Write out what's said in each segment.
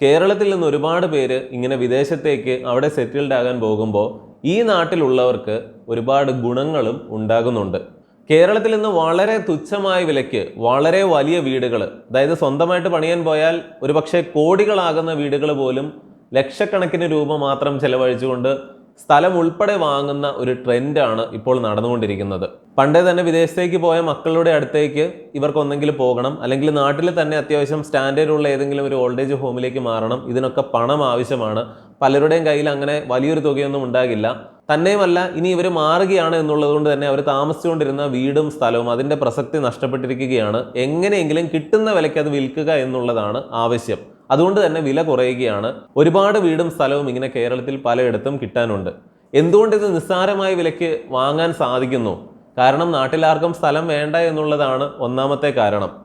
കേരളത്തിൽ നിന്ന് ഒരുപാട് പേര് ഇങ്ങനെ വിദേശത്തേക്ക് അവിടെ സെറ്റിൽഡ് ആകാൻ പോകുമ്പോൾ ഈ നാട്ടിലുള്ളവർക്ക് ഒരുപാട് ഗുണങ്ങളും ഉണ്ടാകുന്നുണ്ട്. കേരളത്തിൽ നിന്ന് വളരെ തുച്ഛമായ വിലയ്ക്ക് വളരെ വലിയ വീടുകൾ അതായത് സ്വന്തമായിട്ട് പണിയാൻ പോയാൽ ഒരുപക്ഷെ കോടികളാകുന്ന വീടുകൾ പോലും ലക്ഷക്കണക്കിന് രൂപ മാത്രം ചെലവഴിച്ചുകൊണ്ട് സ്ഥലം ഉൾപ്പെടെ വാങ്ങുന്ന ഒരു ട്രെൻഡാണ് ഇപ്പോൾ നടന്നുകൊണ്ടിരിക്കുന്നത്. പണ്ടേ തന്നെ വിദേശത്തേക്ക് പോയ മക്കളുടെ അടുത്തേക്ക് ഇവർക്കൊന്നെങ്കിലും പോകണം. അല്ലെങ്കിൽ നാട്ടിൽ തന്നെ അത്യാവശ്യം സ്റ്റാൻഡേർഡ് ഉള്ള ഏതെങ്കിലും ഒരു ഓൾഡ് ഏജ് ഹോമിലേക്ക് മാറണം. ഇതിനൊക്കെ പണം ആവശ്യമാണ്. പലരുടെയും കയ്യിൽ അങ്ങനെ വലിയൊരു തുകയൊന്നും ഉണ്ടാകില്ല. തന്നെയുമല്ല ഇനി ഇവർ മാറുകയാണ് എന്നുള്ളതുകൊണ്ട് തന്നെ അവർ താമസിച്ചുകൊണ്ടിരുന്ന വീടും സ്ഥലവും അതിന്റെ പ്രസക്തി നഷ്ടപ്പെട്ടിരിക്കുകയാണ്. എങ്ങനെയെങ്കിലും കിട്ടുന്ന വിലയ്ക്ക് അത് വിൽക്കുക എന്നുള്ളതാണ് ആവശ്യം. അതുകൊണ്ട് തന്നെ വില കുറയുകയാണ്. ഒരുപാട് വീടും സ്ഥലവും ഇങ്ങനെ കേരളത്തിൽ പലയിടത്തും കിട്ടാനുണ്ട്. എന്തുകൊണ്ട് ഇത് നിസ്സാരമായ വിലയ്ക്ക് വാങ്ങാൻ സാധിക്കുന്നു? കാരണം നാട്ടിലാർക്കും സ്ഥലം വേണ്ട എന്നുള്ളതാണ് ഒന്നാമത്തെ കാരണം.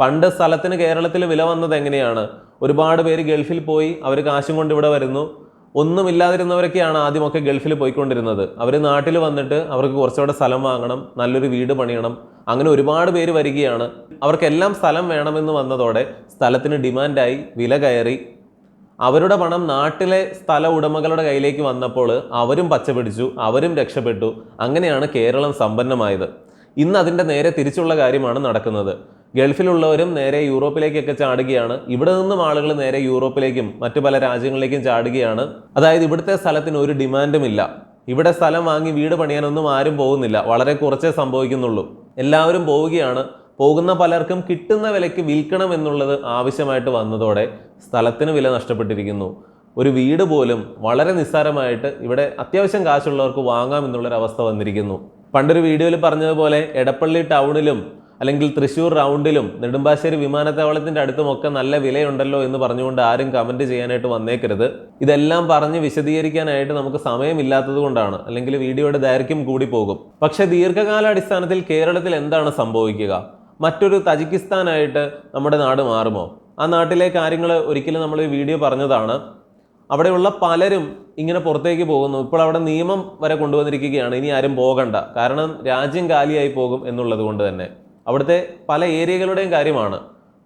പണ്ട് സ്ഥലത്തിന് കേരളത്തിൽ വില വന്നത് എങ്ങനെയാണ്? ഒരുപാട് പേര് ഗൾഫിൽ പോയി അവർ കാശും കൊണ്ട് ഇവിടെ വരുന്നു. ഒന്നുമില്ലാതിരുന്നവരൊക്കെയാണ് ആദ്യമൊക്കെ ഗൾഫിൽ പോയിക്കൊണ്ടിരുന്നത്. അവർ നാട്ടിൽ വന്നിട്ട് അവർക്ക് കുറച്ചുകൂടെ സ്ഥലം വാങ്ങണം നല്ലൊരു വീട് പണിയണം അങ്ങനെ ഒരുപാട് പേര് വരികയാണ്. അവർക്കെല്ലാം സ്ഥലം വേണമെന്ന് വന്നതോടെ സ്ഥലത്തിന് ഡിമാൻഡായി വില കയറി. അവരുടെ പണം നാട്ടിലെ സ്ഥല ഉടമകളുടെ കയ്യിലേക്ക് വന്നപ്പോൾ അവരും പച്ചപിടിച്ചു അവരും രക്ഷപ്പെട്ടു. അങ്ങനെയാണ് കേരളം സമ്പന്നമായത്. ഇന്ന് അതിന്റെ നേരെ തിരിച്ചുള്ള കാര്യമാണ് നടക്കുന്നത്. ഗൾഫിലുള്ളവരും നേരെ യൂറോപ്പിലേക്കൊക്കെ ചാടുകയാണ്. ഇവിടെ നിന്നും ആളുകൾ നേരെ യൂറോപ്പിലേക്കും മറ്റു പല രാജ്യങ്ങളിലേക്കും ചാടുകയാണ്. അതായത് ഇവിടുത്തെ സ്ഥലത്തിന് ഒരു ഡിമാൻഡും ഇല്ല. ഇവിടെ സ്ഥലം വാങ്ങി വീട് പണിയാനൊന്നും ആരും പോകുന്നില്ല. വളരെ കുറച്ചേ സംഭവിക്കുന്നുള്ളൂ. എല്ലാവരും പോവുകയാണ്. പോകുന്ന പലർക്കും കിട്ടുന്ന വിലയ്ക്ക് വിൽക്കണം എന്നുള്ളത് ആവശ്യമായിട്ട് വന്നതോടെ സ്ഥലത്തിന് വില നഷ്ടപ്പെട്ടിരിക്കുന്നു. ഒരു വീട് പോലും വളരെ നിസ്സാരമായിട്ട് ഇവിടെ അത്യാവശ്യം കാശുള്ളവർക്ക് വാങ്ങാം എന്നുള്ളൊരവസ്ഥ വന്നിരിക്കുന്നു. പണ്ടൊരു വീഡിയോയിൽ പറഞ്ഞതുപോലെ എടപ്പള്ളി ടൗണിലും അല്ലെങ്കിൽ തൃശ്ശൂർ റൗണ്ടിലും നെടുമ്പാശ്ശേരി വിമാനത്താവളത്തിന്റെ അടുത്തുമൊക്കെ നല്ല വിലയുണ്ടല്ലോ എന്ന് പറഞ്ഞുകൊണ്ട് ആരും കമന്റ് ചെയ്യാനായിട്ട് വന്നേക്കരുത്. ഇതെല്ലാം പറഞ്ഞ് വിശദീകരിക്കാനായിട്ട് നമുക്ക് സമയമില്ലാത്തത് കൊണ്ടാണ്. അല്ലെങ്കിൽ വീഡിയോയുടെ ദൈർഘ്യം കൂടി പോകും. പക്ഷെ ദീർഘകാലാടിസ്ഥാനത്തിൽ കേരളത്തിൽ എന്താണ് സംഭവിക്കുക? മറ്റൊരു തജിക്കിസ്ഥാനായിട്ട് നമ്മുടെ നാട് മാറുമോ? ആ നാട്ടിലെ കാര്യങ്ങൾ ഒരിക്കലും നമ്മൾ വീഡിയോ പറഞ്ഞതാണ്. അവിടെയുള്ള പലരും ഇങ്ങനെ പുറത്തേക്ക് പോകുന്നു. ഇപ്പോൾ അവിടെ നിയമം വരെ കൊണ്ടുവന്നിരിക്കുകയാണ്. ഇനി ആരും പോകണ്ട. കാരണം രാജ്യം കാലിയായി പോകും എന്നുള്ളത് കൊണ്ട് തന്നെ. അവിടുത്തെ പല ഏരിയകളുടെയും കാര്യമാണ്.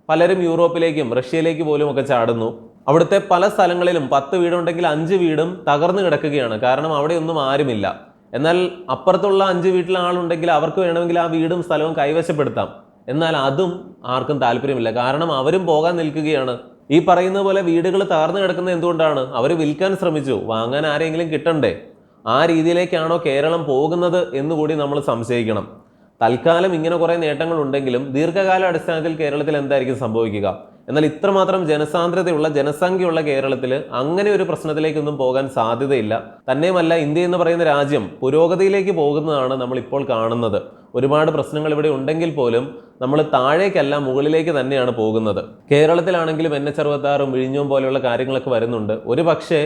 പലരും യൂറോപ്പിലേക്കും റഷ്യയിലേക്ക് പോലും ഒക്കെ ചാടുന്നു. അവിടുത്തെ പല സ്ഥലങ്ങളിലും പത്ത് വീടുണ്ടെങ്കിൽ അഞ്ച് വീടും തകർന്നു കിടക്കുകയാണ്. കാരണം അവിടെയൊന്നും ആരുമില്ല. എന്നാൽ അപ്പുറത്തുള്ള അഞ്ച് വീട്ടിൽ ആളുണ്ടെങ്കിൽ അവർക്ക് വേണമെങ്കിൽ ആ വീടും സ്ഥലവും കൈവശപ്പെടുത്താം. എന്നാൽ അതും ആർക്കും താല്പര്യമില്ല. കാരണം അവരും പോകാൻ നിൽക്കുകയാണ്. ഈ പറയുന്ന പോലെ വീടുകൾ താർന്നു കിടക്കുന്നത് എന്തുകൊണ്ടാണ്? അവർ വിൽക്കാൻ ശ്രമിച്ചു. വാങ്ങാൻ ആരെങ്കിലും കിട്ടണ്ടേ? ആ രീതിയിലേക്കാണോ കേരളം പോകുന്നത് എന്ന് കൂടി നമ്മൾ സംശയിക്കണം. തൽക്കാലം ഇങ്ങനെ കുറേ നേട്ടങ്ങൾ ഉണ്ടെങ്കിലും ദീർഘകാല അടിസ്ഥാനത്തിൽ കേരളത്തിൽ എന്തായിരിക്കും സംഭവിക്കുക? എന്നാൽ ഇത്രമാത്രം ജനസാന്ദ്രതയുള്ള ജനസംഖ്യയുള്ള കേരളത്തിൽ അങ്ങനെ ഒരു പ്രശ്നത്തിലേക്കൊന്നും പോകാൻ സാധ്യതയില്ല. തന്നെയുമല്ല ഇന്ത്യ എന്ന് പറയുന്ന രാജ്യം പുരോഗതിയിലേക്ക് പോകുന്നതാണ് നമ്മൾ ഇപ്പോൾ കാണുന്നത്. ഒരുപാട് പ്രശ്നങ്ങൾ ഇവിടെ ഉണ്ടെങ്കിൽ പോലും നമ്മൾ താഴേക്കല്ല മുകളിലേക്ക് തന്നെയാണ് പോകുന്നത്. കേരളത്തിലാണെങ്കിലും എൻ എച്ച് അറുപത്താറും വിഴിഞ്ഞവും പോലെയുള്ള കാര്യങ്ങളൊക്കെ വരുന്നുണ്ട്. ഒരു പക്ഷേ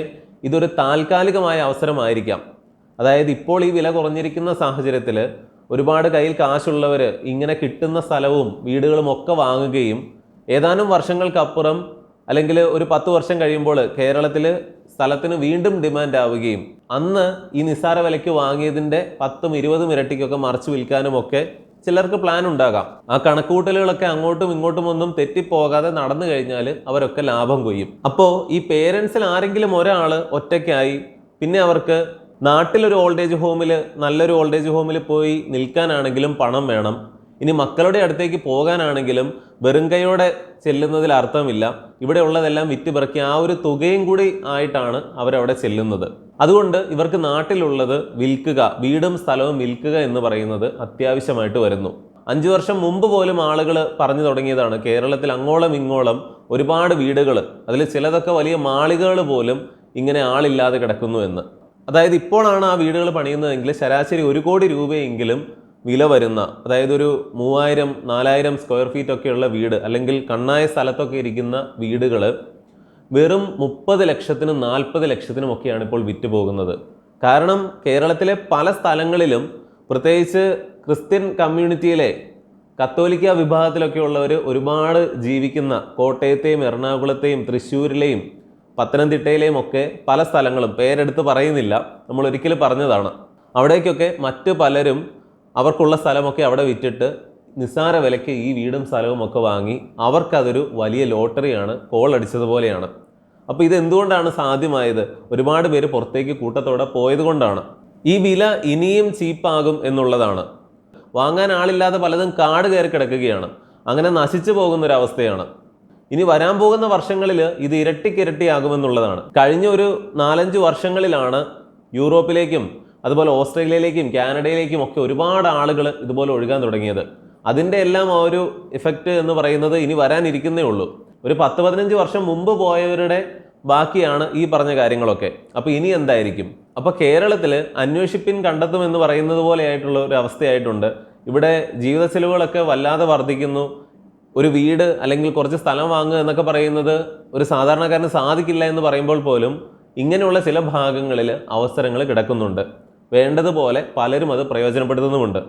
ഇതൊരു താൽക്കാലികമായ അവസരമായിരിക്കാം. അതായത് ഇപ്പോൾ ഈ വില കുറഞ്ഞിരിക്കുന്ന സാഹചര്യത്തിൽ ഒരുപാട് കയ്യിൽ കാശുള്ളവർ ഇങ്ങനെ കിട്ടുന്ന സ്ഥലവും വീടുകളും ഒക്കെ വാങ്ങുകയും ഏതാനും വർഷങ്ങൾക്കപ്പുറം അല്ലെങ്കിൽ ഒരു പത്ത് വർഷം കഴിയുമ്പോൾ കേരളത്തിൽ സ്ഥലത്തിന് വീണ്ടും ഡിമാൻഡ് ആവുകയും അന്ന് ഈ നിസ്സാര വിലയ്ക്ക് വാങ്ങിയതിന്റെ പത്തും ഇരുപതും ഇരട്ടിക്കൊക്കെ മറിച്ച് വിൽക്കാനും ഒക്കെ ചിലർക്ക് പ്ലാൻ ഉണ്ടാകാം. ആ കണക്കുകൂട്ടലുകളൊക്കെ അങ്ങോട്ടും ഇങ്ങോട്ടും ഒന്നും തെറ്റിപ്പോകാതെ നടന്നു കഴിഞ്ഞാൽ അവരൊക്കെ ലാഭം കൊയ്യും. അപ്പോൾ ഈ പേരൻസിൽ ആരെങ്കിലും ഒരാൾ ഒറ്റയ്ക്കായി പിന്നെ അവർക്ക് നാട്ടിലൊരു ഓൾഡ് ഏജ് ഹോമിൽ നല്ലൊരു ഓൾഡ് ഏജ് ഹോമിൽ പോയി നിൽക്കാനാണെങ്കിലും പണം വേണം. ഇനി മക്കളുടെ അടുത്തേക്ക് പോകാനാണെങ്കിലും വെറും കൈയോടെ ചെല്ലുന്നതിൽ അർത്ഥമില്ല. ഇവിടെ ഉള്ളതെല്ലാം വിറ്റ് പിറക്കി ആ ഒരു തുകയും കൂടി ആയിട്ടാണ് അവരവിടെ ചെല്ലുന്നത്. അതുകൊണ്ട് ഇവർക്ക് നാട്ടിലുള്ളത് വിൽക്കുക വീടും സ്ഥലവും വിൽക്കുക എന്ന് പറയുന്നത് അത്യാവശ്യമായിട്ട് വരുന്നു. അഞ്ചു വർഷം മുമ്പ് പോലും ആളുകൾ പറഞ്ഞു തുടങ്ങിയതാണ് കേരളത്തിൽ അങ്ങോളം ഇങ്ങോളം ഒരുപാട് വീടുകൾ അതിൽ ചിലതൊക്കെ വലിയ മാളികകൾ പോലും ഇങ്ങനെ ആളില്ലാതെ കിടക്കുന്നു എന്ന്. അതായത് ഇപ്പോഴാണ് ആ വീടുകൾ പണിയുന്നതെങ്കിൽ ശരാശരി ഒരു കോടി രൂപയെങ്കിലും വില വരുന്ന അതായത് ഒരു മൂവായിരം നാലായിരം സ്ക്വയർ ഫീറ്റ് ഒക്കെയുള്ള വീട് അല്ലെങ്കിൽ കണ്ണായ സ്ഥലത്തൊക്കെ ഇരിക്കുന്ന വീടുകൾ വെറും മുപ്പത് ലക്ഷത്തിനും നാൽപ്പത് ലക്ഷത്തിനും ഒക്കെയാണ് ഇപ്പോൾ വിറ്റ് പോകുന്നത്. കാരണം കേരളത്തിലെ പല സ്ഥലങ്ങളിലും പ്രത്യേകിച്ച് ക്രിസ്ത്യൻ കമ്മ്യൂണിറ്റിയിലെ കത്തോലിക്ക വിഭാഗത്തിലൊക്കെയുള്ളവർ ഒരുപാട് ജീവിക്കുന്ന കോട്ടയത്തെയും എറണാകുളത്തെയും തൃശ്ശൂരിലെയും പത്തനംതിട്ടയിലെയും ഒക്കെ പല സ്ഥലങ്ങളും പേരെടുത്ത് പറയുന്നില്ല. നമ്മൾ ഒരിക്കലും പറഞ്ഞതാണ്. അവിടേക്കൊക്കെ മറ്റ് പലരും അവർക്കുള്ള സ്ഥലമൊക്കെ അവിടെ വിറ്റിട്ട് നിസ്സാര വിലയ്ക്ക് ഈ വീടും സ്ഥലവും ഒക്കെ വാങ്ങി അവർക്കതൊരു വലിയ ലോട്ടറിയാണ് കോൾ അടിച്ചതുപോലെയാണ്. അപ്പോൾ ഇതെന്തുകൊണ്ടാണ് സാധ്യമായത്? ഒരുപാട് പേര് പുറത്തേക്ക് കൂട്ടത്തോടെ പോയതുകൊണ്ടാണ് ഈ വില ഇനിയും ചീപ്പാകും എന്നുള്ളതാണ്. വാങ്ങാൻ ആളില്ലാതെ പലതും കാട് കയറി കിടക്കുകയാണ്. അങ്ങനെ നശിച്ചു പോകുന്ന ഒരു അവസ്ഥയാണ് ഇനി വരാൻ പോകുന്ന വർഷങ്ങളിൽ ഇത് ഇരട്ടിക്കിരട്ടിയാകുമെന്നുള്ളതാണ്. കഴിഞ്ഞ ഒരു നാലഞ്ച് വർഷങ്ങളിലാണ് യൂറോപ്പിലേക്കും അതുപോലെ ഓസ്ട്രേലിയയിലേക്കും കാനഡയിലേക്കും ഒക്കെ ഒരുപാട് ആളുകൾ ഇതുപോലെ ഒഴുകാൻ തുടങ്ങിയത്. അതിന്റെ എല്ലാം ആ ഒരു ഇഫക്റ്റ് എന്ന് പറയുന്നത് ഇനി വരാനിരിക്കുന്നേ ഉള്ളൂ. ഒരു പത്ത് പതിനഞ്ച് വർഷം മുമ്പ് പോയവരുടെ ബാക്കിയാണ് ഈ പറഞ്ഞ കാര്യങ്ങളൊക്കെ. അപ്പോൾ ഇനി എന്തായിരിക്കും? അപ്പോൾ കേരളത്തിൽ അന്വേഷിപ്പിൻ കണ്ടെത്തും എന്ന് പറയുന്നത് പോലെയായിട്ടുള്ള ഒരു അവസ്ഥയായിട്ടുണ്ട്. ഇവിടെ ജീവിത ചെലവുകളൊക്കെ വല്ലാതെ വർദ്ധിക്കുന്നു. ഒരു വീട് അല്ലെങ്കിൽ കുറച്ച് സ്ഥലം വാങ്ങുക എന്നൊക്കെ പറയുന്നത് ഒരു സാധാരണക്കാരന് സാധിക്കില്ല എന്ന് പറയുമ്പോൾ പോലും ഇങ്ങനെയുള്ള ചില ഭാഗങ്ങളിൽ അവസരങ്ങൾ കിടക്കുന്നുണ്ട്. വേണ്ടതുപോലെ പലരും അത് പ്രയോജനപ്പെടുത്തുന്നുമുണ്ട്.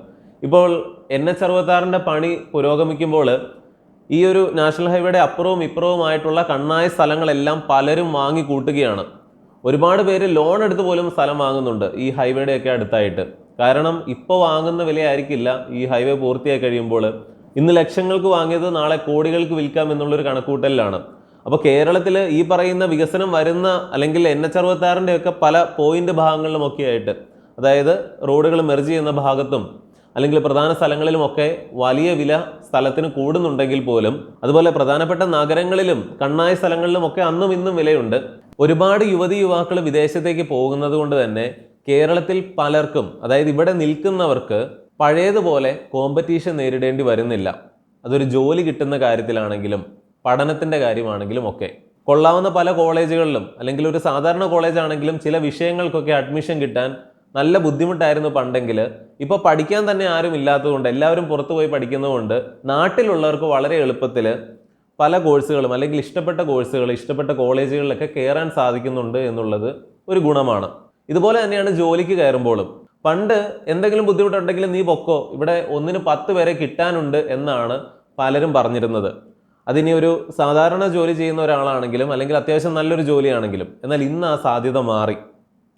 ഇപ്പോൾ എൻ എച്ച് അറുപത്താറിന്റെ പണി പുരോഗമിക്കുമ്പോൾ ഈ ഒരു നാഷണൽ ഹൈവേയുടെ അപ്പുറവും ഇപ്പുറവുമായിട്ടുള്ള കണ്ണായ സ്ഥലങ്ങളെല്ലാം പലരും വാങ്ങി കൂട്ടുകയാണ്. ഒരുപാട് പേര് ലോൺ എടുത്ത് പോലും സ്ഥലം വാങ്ങുന്നുണ്ട് ഈ ഹൈവേയുടെയൊക്കെ അടുത്തായിട്ട്. കാരണം ഇപ്പോൾ വാങ്ങുന്ന വിലയായിരിക്കില്ല ഈ ഹൈവേ പൂർത്തിയായി കഴിയുമ്പോൾ. ഇന്ന് ലക്ഷങ്ങൾക്ക് വാങ്ങിയത് നാളെ കോടികൾക്ക് വിൽക്കാം എന്നുള്ളൊരു കണക്കൂട്ടലിലാണ്. അപ്പോൾ കേരളത്തിൽ ഈ പറയുന്ന വികസനം വരുന്ന അല്ലെങ്കിൽ എൻ എച്ച് അറുപത്താറിന്റെയൊക്കെ പല പോയിന്റ് ഭാഗങ്ങളിലുമൊക്കെ ആയിട്ട് അതായത് റോഡുകൾ മെർജ് ചെയ്യുന്ന ഭാഗത്തും അല്ലെങ്കിൽ പ്രധാന സ്ഥലങ്ങളിലുമൊക്കെ വലിയ വില സ്ഥലത്തിന് കൂടുന്നുണ്ടെങ്കിൽ പോലും അതുപോലെ പ്രധാനപ്പെട്ട നഗരങ്ങളിലും കണ്ണായ സ്ഥലങ്ങളിലുമൊക്കെ അന്നും ഇന്നും വിലയുണ്ട്. ഒരുപാട് യുവതി യുവാക്കൾ വിദേശത്തേക്ക് പോകുന്നത് കൊണ്ട് തന്നെ കേരളത്തിൽ പലർക്കും അതായത് ഇവിടെ നിൽക്കുന്നവർക്ക് പഴയതുപോലെ കോമ്പറ്റീഷൻ നേരിടേണ്ടി വരുന്നില്ല. അതൊരു ജോലി കിട്ടുന്ന കാര്യത്തിലാണെങ്കിലും പഠനത്തിന്റെ കാര്യമാണെങ്കിലും ഒക്കെ. കൊള്ളാവുന്ന പല കോളേജുകളിലും അല്ലെങ്കിൽ ഒരു സാധാരണ കോളേജാണെങ്കിലും ചില വിഷയങ്ങൾക്കൊക്കെ അഡ്മിഷൻ കിട്ടാൻ നല്ല ബുദ്ധിമുട്ടായിരുന്നു പണ്ടെങ്കിൽ ഇപ്പോൾ പഠിക്കാൻ തന്നെ ആരും ഇല്ലാത്തതുകൊണ്ട് എല്ലാവരും പുറത്തു പോയി പഠിക്കുന്നതുകൊണ്ട് നാട്ടിലുള്ളവർക്ക് വളരെ എളുപ്പത്തിൽ പല കോഴ്സുകളും അല്ലെങ്കിൽ ഇഷ്ടപ്പെട്ട കോഴ്സുകൾ ഇഷ്ടപ്പെട്ട കോളേജുകളിലൊക്കെ കയറാൻ സാധിക്കുന്നുണ്ട് എന്നുള്ളത് ഒരു ഗുണമാണ്. ഇതുപോലെ തന്നെയാണ് ജോലിക്ക് കയറുമ്പോഴും പണ്ട് എന്തെങ്കിലും ബുദ്ധിമുട്ടുണ്ടെങ്കിൽ നീ പൊക്കോ ഇവിടെ ഒന്നിന് പത്ത് പേരെ കിട്ടാനുണ്ട് എന്നാണ് പലരും പറഞ്ഞിരുന്നത്. അതിനി ഒരു സാധാരണ ജോലി ചെയ്യുന്ന ഒരാളാണെങ്കിലും അല്ലെങ്കിൽ അത്യാവശ്യം നല്ലൊരു ജോലിയാണെങ്കിലും എന്നാൽ ഇന്ന് ആ സാധ്യത മാറി.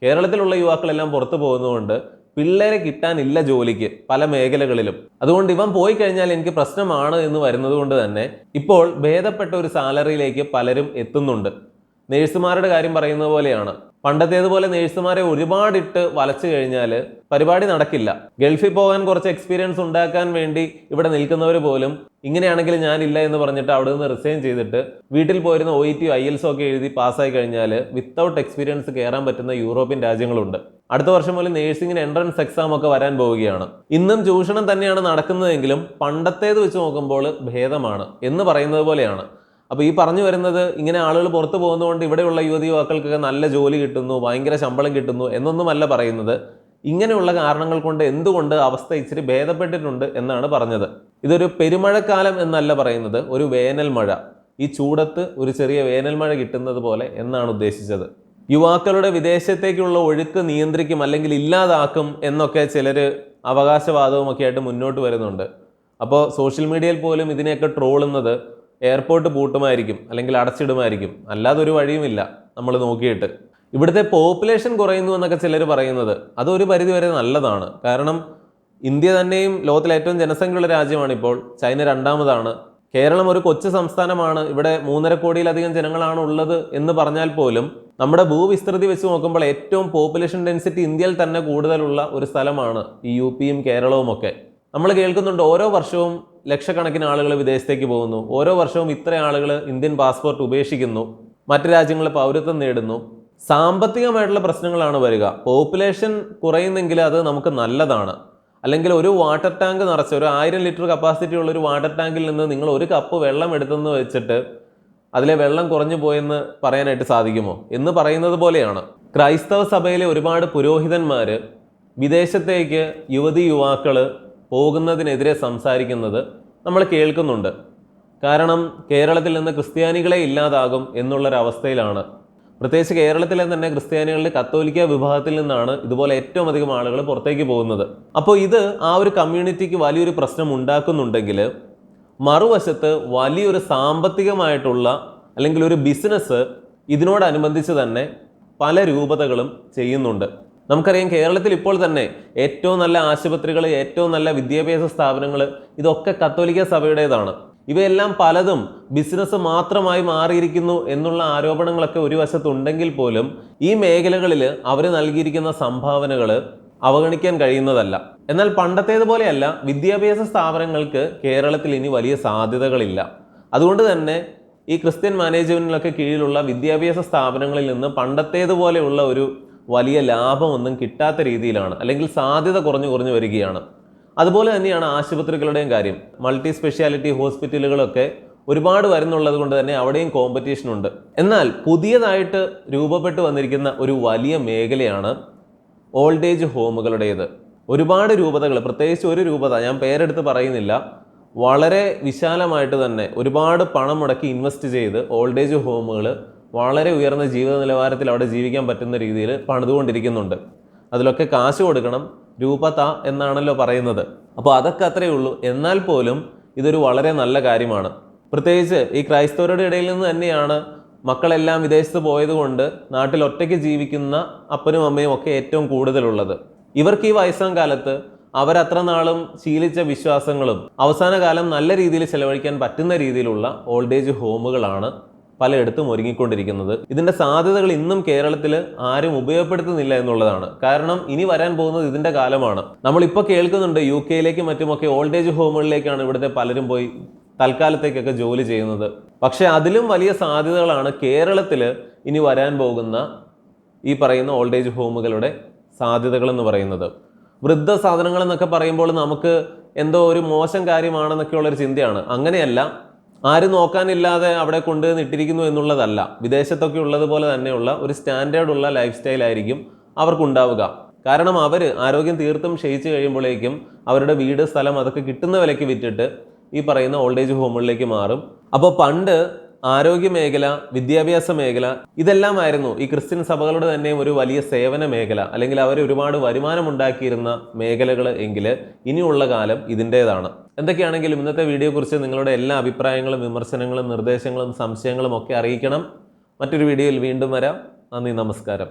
കേരളത്തിലുള്ള യുവാക്കളെല്ലാം പുറത്തു പോകുന്നതുകൊണ്ട് പിള്ളേരെ കിട്ടാനില്ല ജോലിക്ക് പല മേഖലകളിലും. അതുകൊണ്ട് ഇവൻ പോയി കഴിഞ്ഞാൽ എനിക്ക് പ്രശ്നമാണ് എന്ന് വരുന്നത് കൊണ്ട് തന്നെ ഇപ്പോൾ ഭേദപ്പെട്ട ഒരു സാലറിയിലേക്ക് പലരും എത്തുന്നുണ്ട്. നേഴ്സുമാരുടെ കാര്യം പറയുന്ന പോലെയാണ്. പണ്ടത്തേതുപോലെ നേഴ്സുമാരെ ഒരുപാടിട്ട് വലച്ചു കഴിഞ്ഞാൽ പരിപാടി നടക്കില്ല. ഗൾഫിൽ പോകാൻ കുറച്ച് എക്സ്പീരിയൻസ് ഉണ്ടാക്കാൻ വേണ്ടി ഇവിടെ നിൽക്കുന്നവർ പോലും ഇങ്ങനെയാണെങ്കിൽ ഞാനില്ല എന്ന് പറഞ്ഞിട്ട് അവിടെ നിന്ന് റിസൈൻ ചെയ്തിട്ട് വീട്ടിൽ പോയിരുന്ന O E T IELTS ഒക്കെ എഴുതി പാസ്സായി കഴിഞ്ഞാൽ വിത്തൗട്ട് എക്സ്പീരിയൻസ് കയറാൻ പറ്റുന്ന യൂറോപ്യൻ രാജ്യങ്ങളുണ്ട്. അടുത്ത വർഷം മുതൽ നേഴ്സിംഗിന് എൻട്രൻസ് എക്സാം ഒക്കെ വരാൻ പോവുകയാണ്. ഇന്നും ചൂഷണം തന്നെയാണ് നടക്കുന്നതെങ്കിലും പണ്ടത്തേത് വെച്ച് നോക്കുമ്പോൾ ഭേദമാണ് എന്ന് പറയുന്നത് പോലെയാണ്. അപ്പോൾ ഈ പറഞ്ഞു വരുന്നത് ഇങ്ങനെ ആളുകൾ പുറത്തു പോകുന്നതുകൊണ്ട് ഇവിടെയുള്ള യുവതി യുവാക്കൾക്കൊക്കെ നല്ല ജോലി കിട്ടുന്നു ഭയങ്കര ശമ്പളം കിട്ടുന്നു എന്നൊന്നുമല്ല പറയുന്നത്. ഇങ്ങനെയുള്ള കാരണങ്ങൾ കൊണ്ട് എന്തുകൊണ്ട് അവസ്ഥ ഇച്ചിരി ഭേദപ്പെട്ടിട്ടുണ്ട് എന്നാണ് പറഞ്ഞത്. ഇതൊരു പെരുമഴക്കാലം എന്നല്ല പറയുന്നത് ഒരു വേനൽ മഴ. ഈ ചൂടത്ത് ഒരു ചെറിയ വേനൽ മഴ കിട്ടുന്നത് പോലെ എന്നാണ് ഉദ്ദേശിച്ചത്. യുവാക്കളുടെ വിദേശത്തേക്കുള്ള ഒഴുക്ക് നിയന്ത്രിക്കും അല്ലെങ്കിൽ ഇല്ലാതാക്കും എന്നൊക്കെ ചിലർ അവകാശവാദവും ഒക്കെ ആയിട്ട് മുന്നോട്ട് വരുന്നുണ്ട്. അപ്പോൾ സോഷ്യൽ മീഡിയയിൽ പോലും ഇതിനെയൊക്കെ ട്രോളുന്നത് എയർപോർട്ട് പൂട്ടുമായിരിക്കും അല്ലെങ്കിൽ അടച്ചിടുമായിരിക്കും. അല്ലാതെ ഒരു വഴിയുമില്ല നമ്മൾ നോക്കിയിട്ട്. ഇവിടുത്തെ പോപ്പുലേഷൻ കുറയുന്നു എന്നൊക്കെ ചിലർ പറയുന്നത് അതൊരു പരിധി വരെ നല്ലതാണ്. കാരണം ഇന്ത്യ തന്നെയും ലോകത്തിലെ ഏറ്റവും ജനസംഖ്യയുള്ള രാജ്യമാണ് ഇപ്പോൾ ചൈന രണ്ടാമതാണ്. കേരളം ഒരു കൊച്ചു സംസ്ഥാനമാണ്. ഇവിടെ മൂന്നര കോടിയിലധികം ജനങ്ങളാണ് ഉള്ളത് എന്ന് പറഞ്ഞാൽ പോലും നമ്മുടെ ഭൂവിസ്തൃതി വെച്ച് നോക്കുമ്പോൾ ഏറ്റവും പോപ്പുലേഷൻ ഡെൻസിറ്റി ഇന്ത്യയിൽ തന്നെ കൂടുതലുള്ള ഒരു സ്ഥലമാണ് ഈ യു പിയും കേരളവും ഒക്കെ നമ്മൾ കേൾക്കുന്നുണ്ട് ഓരോ വർഷവും ലക്ഷക്കണക്കിന് ആളുകൾ വിദേശത്തേക്ക് പോകുന്നു. ഓരോ വർഷവും ഇത്ര ആളുകൾ ഇന്ത്യൻ പാസ്പോർട്ട് ഉപേക്ഷിക്കുന്നു. മറ്റു രാജ്യങ്ങളിൽ പൗരത്വം നേടുന്നു. സാമ്പത്തികമായിട്ടുള്ള പ്രശ്നങ്ങളാണ് വരിക. പോപ്പുലേഷൻ കുറയുന്നെങ്കിൽ അത് നമുക്ക് നല്ലതാണ്. അല്ലെങ്കിൽ ഒരു വാട്ടർ ടാങ്ക് നിറച്ച് ഒരു ആയിരം ലിറ്റർ കപ്പാസിറ്റി ഉള്ള ഒരു വാട്ടർ ടാങ്കിൽ നിന്ന് നിങ്ങൾ ഒരു കപ്പ് വെള്ളം എടുത്തെന്ന് വെച്ചിട്ട് അതിലെ വെള്ളം കുറഞ്ഞു പോയെന്ന് പറയാനായിട്ട് സാധിക്കുമോ? എന്ന് പറയുന്നത് പോലെയാണ്. ക്രൈസ്തവ സഭയിലെ ഒരുപാട് പുരോഹിതന്മാർ വിദേശത്തേക്ക് യുവതി യുവാക്കൾ പോകുന്നതിനെതിരെ സംസാരിക്കുന്നത് നമ്മൾ കേൾക്കുന്നുണ്ട്. കാരണം കേരളത്തിൽ നിന്ന് ക്രിസ്ത്യാനികളെ ഇല്ലാതാകും എന്നുള്ളൊരവസ്ഥയിലാണ്. പ്രത്യേകിച്ച് കേരളത്തിലെ തന്നെ ക്രിസ്ത്യാനികളുടെ കത്തോലിക്ക വിഭാഗത്തിൽ നിന്നാണ് ഇതുപോലെ ഏറ്റവും അധികം ആളുകൾ പുറത്തേക്ക് പോകുന്നത്. അപ്പോൾ ഇത് ആ ഒരു കമ്മ്യൂണിറ്റിക്ക് വലിയൊരു പ്രശ്നം ഉണ്ടാക്കുന്നുണ്ടെങ്കിൽ മറുവശത്ത് വലിയൊരു സാമ്പത്തികമായിട്ടുള്ള അല്ലെങ്കിൽ ഒരു ബിസിനസ് ഇതിനോടനുബന്ധിച്ച് തന്നെ പല രൂപതകളും ചെയ്യുന്നുണ്ട്. നമുക്കറിയാം കേരളത്തിൽ ഇപ്പോൾ തന്നെ ഏറ്റവും നല്ല ആശുപത്രികൾ ഏറ്റവും നല്ല വിദ്യാഭ്യാസ സ്ഥാപനങ്ങൾ ഇതൊക്കെ കത്തോലിക്ക സഭയുടേതാണ്. ഇവയെല്ലാം പലതും ബിസിനസ് മാത്രമായി മാറിയിരിക്കുന്നു എന്നുള്ള ആരോപണങ്ങളൊക്കെ ഒരു വശത്തുണ്ടെങ്കിൽ പോലും ഈ മേഖലകളിൽ അവർ നൽകിയിരിക്കുന്ന സംഭാവനകൾ അവഗണിക്കാൻ കഴിയുന്നതല്ല. എന്നാൽ പണ്ടത്തേതുപോലെയല്ല വിദ്യാഭ്യാസ സ്ഥാപനങ്ങൾക്ക് കേരളത്തിൽ ഇനി വലിയ സാധ്യതകളില്ല. അതുകൊണ്ട് തന്നെ ഈ ക്രിസ്ത്യൻ മാനേജ്മെന്റിനൊക്കെ കീഴിലുള്ള വിദ്യാഭ്യാസ സ്ഥാപനങ്ങളിൽ നിന്ന് പണ്ടത്തേതുപോലെയുള്ള ഒരു വലിയ ലാഭമൊന്നും കിട്ടാത്ത രീതിയിലാണ് അല്ലെങ്കിൽ സാധ്യത കുറഞ്ഞു കുറഞ്ഞു വരികയാണ്. അതുപോലെ തന്നെയാണ് ആശുപത്രികളുടെയും കാര്യം. മൾട്ടി സ്പെഷ്യാലിറ്റി ഹോസ്പിറ്റലുകളൊക്കെ ഒരുപാട് വരുന്നുള്ളത് കൊണ്ട് തന്നെ അവിടെയും കോമ്പറ്റീഷൻ ഉണ്ട്. എന്നാൽ പുതിയതായിട്ട് രൂപപ്പെട്ടു വന്നിരിക്കുന്ന ഒരു വലിയ മേഖലയാണ് ഓൾഡ് ഏജ് ഹോമുകളുടേത് ഒരുപാട് രൂപതകൾ പ്രത്യേകിച്ച് ഒരു രൂപത ഞാൻ പേരെടുത്ത് പറയുന്നില്ല. വളരെ വിശാലമായിട്ട് തന്നെ ഒരുപാട് പണം മുടക്കി ഇൻവെസ്റ്റ് ചെയ്ത് ഓൾഡ് ഏജ് ഹോമുകൾ വളരെ ഉയർന്ന ജീവിത നിലവാരത്തിൽ അവിടെ ജീവിക്കാൻ പറ്റുന്ന രീതിയിൽ പണിതുകൊണ്ടിരിക്കുന്നുണ്ട്. അതിലൊക്കെ കാശ് കൊടുക്കണം രൂപ ത എന്നാണല്ലോ പറയുന്നത്. അപ്പോൾ അതൊക്കെ അത്രയേ ഉള്ളൂ. എന്നാൽ പോലും ഇതൊരു വളരെ നല്ല കാര്യമാണ്. പ്രത്യേകിച്ച് ഈ ക്രൈസ്തവരുടെ ഇടയിൽ നിന്ന് തന്നെയാണ് മക്കളെല്ലാം വിദേശത്ത് പോയതുകൊണ്ട് നാട്ടിൽ ഒറ്റയ്ക്ക് ജീവിക്കുന്ന അപ്പനും അമ്മയും ഒക്കെ ഏറ്റവും കൂടുതലുള്ളത്. ഇവർക്ക് ഈ വയസ്സാം കാലത്ത് അവരത്ര നാളും ശീലിച്ച വിശ്വാസങ്ങളും അവസാന കാലം നല്ല രീതിയിൽ ചെലവഴിക്കാൻ പറ്റുന്ന രീതിയിലുള്ള ഓൾഡ് ഏജ് ഹോമുകളാണ് പലയിടത്തും ഒരുങ്ങിക്കൊണ്ടിരിക്കുന്നത്. ഇതിന്റെ സാധ്യതകൾ ഇന്നും കേരളത്തിൽ ആരും ഉപയോഗപ്പെടുത്തുന്നില്ല എന്നുള്ളതാണ്. കാരണം ഇനി വരാൻ പോകുന്നത് ഇതിന്റെ കാലമാണ്. നമ്മളിപ്പോൾ കേൾക്കുന്നുണ്ട് യു കെയിലേക്കും മറ്റുമൊക്കെ ഓൾഡ് ഏജ് ഹോമുകളിലേക്കാണ് ഇവിടുത്തെ പലരും പോയി തൽക്കാലത്തേക്കൊക്കെ ജോലി ചെയ്യുന്നത്. പക്ഷെ അതിലും വലിയ സാധ്യതകളാണ് കേരളത്തിൽ ഇനി വരാൻ പോകുന്ന ഈ പറയുന്ന ഓൾഡ് ഏജ് ഹോമുകളുടെ സാധ്യതകൾ എന്ന് പറയുന്നത്. വൃദ്ധ സാധനങ്ങൾ എന്നൊക്കെ പറയുമ്പോൾ നമുക്ക് എന്തോ ഒരു മോശം കാര്യമാണെന്നൊക്കെയുള്ളൊരു ചിന്തയാണ്. അങ്ങനെയല്ല ആരും നോക്കാനില്ലാതെ അവിടെ കൊണ്ടുവന്ന് ഇട്ടിരിക്കുന്നു എന്നുള്ളതല്ല. വിദേശത്തൊക്കെ ഉള്ളതുപോലെ തന്നെയുള്ള ഒരു സ്റ്റാൻഡേർഡ് ഉള്ള ലൈഫ് സ്റ്റൈൽ ആയിരിക്കും അവർക്കുണ്ടാവുക. കാരണം അവർ ആരോഗ്യം തീർത്തും ക്ഷയിച്ചു കഴിയുമ്പോഴേക്കും അവരുടെ വീട് സ്ഥലം അതൊക്കെ കിട്ടുന്ന വിലയ്ക്ക് വിറ്റിട്ട് ഈ പറയുന്ന ഓൾഡ് ഏജ് ഹോമുകളിലേക്ക് മാറും. അപ്പോൾ പണ്ട് ആരോഗ്യ മേഖല വിദ്യാഭ്യാസ മേഖല ഇതെല്ലാമായിരുന്നു ഈ ക്രിസ്ത്യൻ സഭകളുടെ തന്നെ ഒരു വലിയ സേവന മേഖല അല്ലെങ്കിൽ അവർ ഒരുപാട് വരുമാനം ഉണ്ടാക്കിയിരുന്ന മേഖലകൾ എങ്കിൽ ഇനിയുള്ള കാലം ഇതിന്റേതാണ്. എന്തൊക്കെയാണെങ്കിലും ഇന്നത്തെ വീഡിയോ വീഡിയോയെക്കുറിച്ച് നിങ്ങളുടെ എല്ലാ അഭിപ്രായങ്ങളും വിമർശനങ്ങളും നിർദ്ദേശങ്ങളും സംശയങ്ങളും ഒക്കെ അറിയിക്കണം. മറ്റൊരു വീഡിയോയിൽ വീണ്ടും വരാം. നന്ദി നമസ്കാരം.